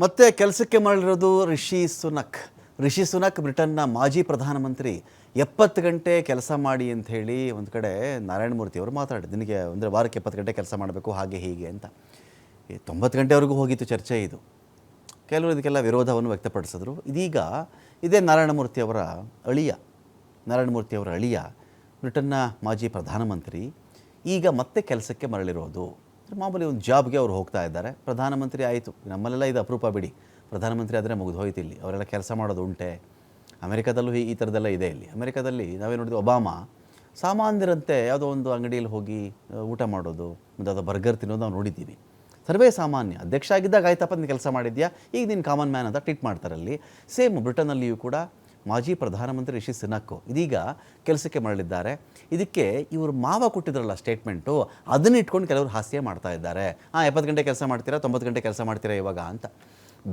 ಮತ್ತೆ ಕೆಲಸಕ್ಕೆ ಮರಳಿರೋದು ರಿಷಿ ಸುನಕ್. ರಿಷಿ ಸುನಕ್ ಬ್ರಿಟನ್ನ ಮಾಜಿ ಪ್ರಧಾನಮಂತ್ರಿ. ಎಪ್ಪತ್ತು ಗಂಟೆ ಕೆಲಸ ಮಾಡಿ ಅಂತ ಹೇಳಿ ಒಂದು ಕಡೆ ನಾರಾಯಣ ಮೂರ್ತಿ ಅವರು ಮಾತಾಡಿದ್ರು. ನಿನಗೆ ಅಂದರೆ ವಾರಕ್ಕೆ ಎಪ್ಪತ್ತು ಗಂಟೆ ಕೆಲಸ ಮಾಡಬೇಕು, ಹಾಗೆ ಹೀಗೆ ಅಂತ. ಈ ತೊಂಬತ್ತು ಗಂಟೆವರೆಗೂ ಹೋಗಿತ್ತು ಚರ್ಚೆ ಇದು. ಕೆಲವರು ಇದಕ್ಕೆಲ್ಲ ವಿರೋಧವನ್ನು ವ್ಯಕ್ತಪಡಿಸಿದ್ರು. ಇದೀಗ ಇದೇ ನಾರಾಯಣಮೂರ್ತಿ ಅವರ ಅಳಿಯ. ನಾರಾಯಣಮೂರ್ತಿ ಅವರ ಅಳಿಯ ಬ್ರಿಟನ್ನ ಮಾಜಿ ಪ್ರಧಾನಮಂತ್ರಿ. ಈಗ ಮತ್ತೆ ಕೆಲಸಕ್ಕೆ ಮರಳಿರೋದು. ಮಾಮೂಲಿ ಒಂದು ಜಾಬ್ಗೆ ಅವ್ರು ಹೋಗ್ತಾ ಇದ್ದಾರೆ. ಪ್ರಧಾನಮಂತ್ರಿ ಆಯಿತು. ನಮ್ಮಲ್ಲೆಲ್ಲ ಇದು ಅಪರೂಪ ಬಿಡಿ. ಪ್ರಧಾನಮಂತ್ರಿ ಆದರೆ ಮುಗಿದು ಹೋಯ್ತು ಇಲ್ಲಿ. ಅವರೆಲ್ಲ ಕೆಲಸ ಮಾಡೋದು ಉಂಟೆ. ಅಮೆರಿಕದಲ್ಲೂ ಈ ಥರದ್ದೆಲ್ಲ ಇದೆ ಇಲ್ಲಿ. ಅಮೆರಿಕದಲ್ಲಿ ನಾವೇ ನೋಡಿದ್ವಿ ಒಬಾಮಾ ಸಾಮಾನ್ಯರಂತೆ ಯಾವುದೋ ಒಂದು ಅಂಗಡಿಯಲ್ಲಿ ಹೋಗಿ ಊಟ ಮಾಡೋದು, ಒಂದು ಬರ್ಗರ್ ತಿನ್ನೋದು ನಾವು ನೋಡಿದ್ದೀವಿ. ಸರ್ವೇ ಸಾಮಾನ್ಯ. ಅಧ್ಯಕ್ಷ ಆಗಿದ್ದಾಗ ಆಯ್ತಪ್ಪ, ನೀನು ಕೆಲಸ ಮಾಡಿದ್ಯಾ? ಈಗ ನೀನು ಕಾಮನ್ ಮ್ಯಾನ್ ಅಂತ ಟ್ರೀಟ್ ಮಾಡ್ತಾರಲ್ಲಿ ಸೇಮ್ ಬ್ರಿಟನ್ನಲ್ಲಿಯೂ ಕೂಡ ಮಾಜಿ ಪ್ರಧಾನಮಂತ್ರಿ ರಿಷಿ ಸುನಕ್ ಇದೀಗ ಕೆಲಸಕ್ಕೆ ಮರಳಿದ್ದಾರೆ. ಇದಕ್ಕೆ ಇವರು ಮಾವ ಕೊಟ್ಟಿದ್ರಲ್ಲ ಸ್ಟೇಟ್ಮೆಂಟು, ಅದನ್ನ ಇಟ್ಕೊಂಡು ಕೆಲವರು ಹಾಸ್ಯ ಮಾಡ್ತಾ ಇದ್ದಾರೆ. ಹಾಂ ಎಪ್ಪತ್ತು ಗಂಟೆ ಕೆಲಸ ಮಾಡ್ತೀರಾ, ತೊಂಬತ್ತು ಗಂಟೆ ಕೆಲಸ ಮಾಡ್ತೀರಾ ಇವಾಗ ಅಂತ.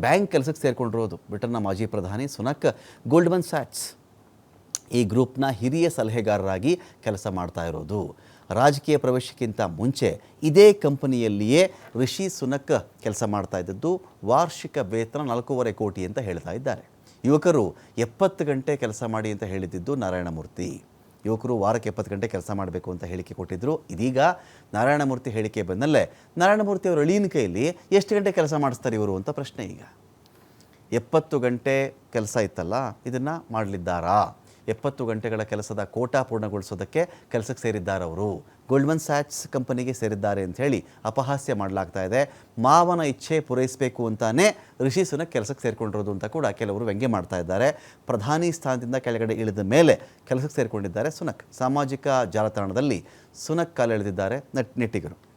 ಬ್ಯಾಂಕ್ ಕೆಲಸಕ್ಕೆ ಸೇರಿಕೊಂಡಿರೋದು ಬ್ರಿಟನ್ನ ಮಾಜಿ ಪ್ರಧಾನಿ ಸುನಕ್ ಗೋಲ್ಡ್ಮನ್ ಸ್ಯಾಟ್ಸ್ ಈ ಗ್ರೂಪ್ನ ಹಿರಿಯ ಸಲಹೆಗಾರರಾಗಿ ಕೆಲಸ ಮಾಡ್ತಾ ಇರೋದು. ರಾಜಕೀಯ ಪ್ರವೇಶಕ್ಕಿಂತ ಮುಂಚೆ ಇದೇ ಕಂಪನಿಯಲ್ಲಿಯೇ ರಿಷಿ ಸುನಕ್ ಕೆಲಸ ಮಾಡ್ತಾ ಇದ್ದದ್ದು ವಾರ್ಷಿಕ ವೇತನ ನಾಲ್ಕೂವರೆ ಕೋಟಿ ಅಂತ ಹೇಳ್ತಾ ಇದ್ದಾರೆ. ಯುವಕರು ಎಪ್ಪತ್ತು ಗಂಟೆ ಕೆಲಸ ಮಾಡಿ ಅಂತ ಹೇಳಿದ್ದು ನಾರಾಯಣಮೂರ್ತಿ. ಯುವಕರು ವಾರಕ್ಕೆ ಎಪ್ಪತ್ತು ಗಂಟೆ ಕೆಲಸ ಮಾಡಬೇಕು ಅಂತ ಹೇಳಿಕೆ ಕೊಟ್ಟಿದ್ದರು ಇದೀಗ ನಾರಾಯಣಮೂರ್ತಿ ಹೇಳಿಕೆ ಬಂದಲ್ಲೇ ನಾರಾಯಣಮೂರ್ತಿ ಅವರ ಅಳಿಯನ ಕೈಯಲ್ಲಿ ಎಷ್ಟು ಗಂಟೆ ಕೆಲಸ ಮಾಡಿಸ್ತಾರೆ ಇವರು ಅಂತ ಪ್ರಶ್ನೆ ಈಗ. ಎಪ್ಪತ್ತು ಗಂಟೆ ಕೆಲಸ ಇತ್ತಲ್ಲ, ಇದನ್ನು ಮಾಡಲಿದ್ದಾರಾ? ಎಪ್ಪತ್ತು ಗಂಟೆಗಳ ಕೆಲಸದ ಕೋಟಾ ಪೂರ್ಣಗೊಳಿಸೋದಕ್ಕೆ ಕೆಲಸಕ್ಕೆ ಸೇರಿದ್ದಾರೆ ಅವರು ಗೋಲ್ಡ್ಮನ್ ಸ್ಯಾಟ್ಸ್ ಕಂಪನಿಗೆ ಸೇರಿದ್ದಾರೆ ಅಂತ ಹೇಳಿ ಅಪಹಾಸ್ಯ ಮಾಡಲಾಗ್ತಾ ಇದೆ. ಮಾವನ ಇಚ್ಛೆ ಪೂರೈಸಬೇಕು ಅಂತಾನೆ ಋಷಿ ಸುನಕ್ ಕೆಲಸಕ್ಕೆ ಸೇರಿಕೊಂಡಿರೋದು ಅಂತ ಕೂಡ ಕೆಲವರು ವ್ಯಂಗ್ಯ ಮಾಡ್ತಾ ಇದ್ದಾರೆ. ಪ್ರಧಾನಿ ಸ್ಥಾನದಿಂದ ಕೆಳಗಡೆ ಇಳಿದ ಮೇಲೆ ಕೆಲಸಕ್ಕೆ ಸೇರಿಕೊಂಡಿದ್ದಾರೆ ಸುನಕ್. ಸಾಮಾಜಿಕ ಜಾಲತಾಣದಲ್ಲಿ ಸುನಕ್ ಕಾಲೆಳೆದಿದ್ದಾರೆ ನೆಟ್ ನೆಟ್ಟಿಗರು.